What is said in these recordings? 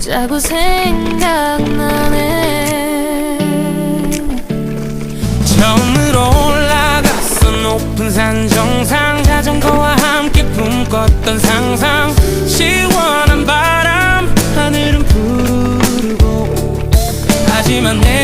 자고 생각나네. 처음으로 올라갔어. 높은 산 정상. 자전거와 함께 꿈꿨던 상상. 시원한 바람 하늘은 부르고. 하지만 내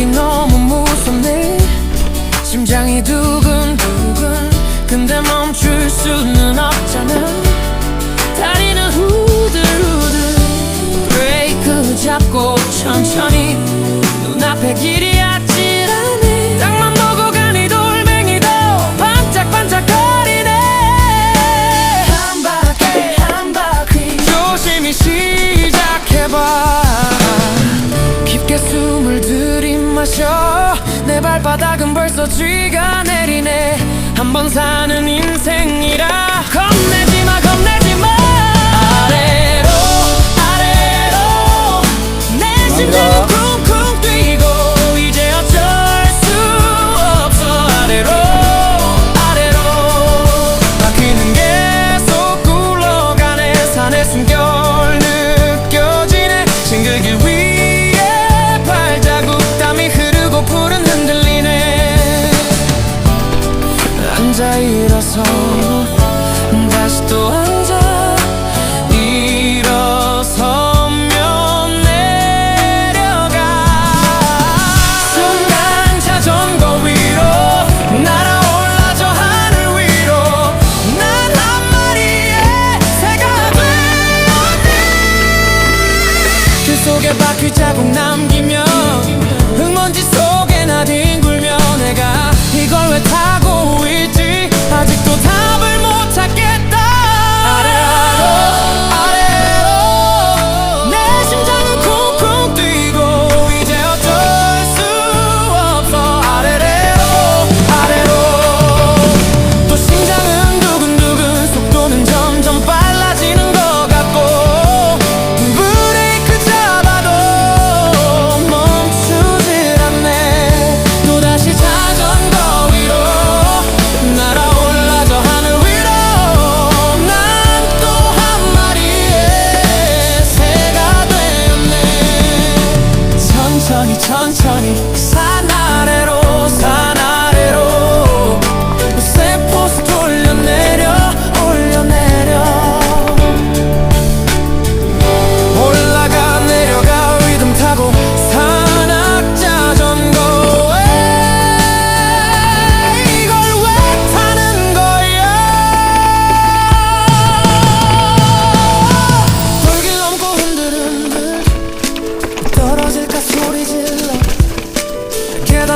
여기 너무 무섭네. 심장이 두근두근 근데 멈출 수는 마셔. 내 발바닥은 벌써 쥐가 내리네. 한 번 사는 인생이라 겁내. 자국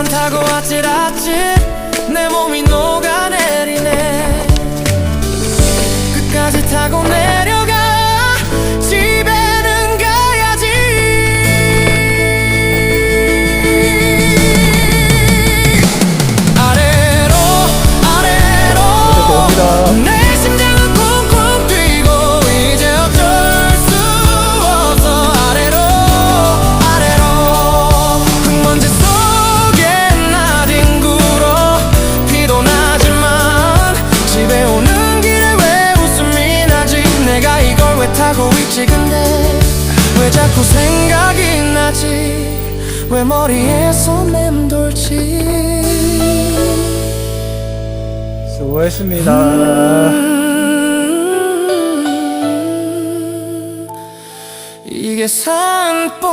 타고 아찔아찔 내 몸이 녹아내리네. 끝까지 타고 내려. 자꾸 생각이 나지. 왜 머리에서 맴돌지? 수고했습니다. 음, 이게 산뽕인가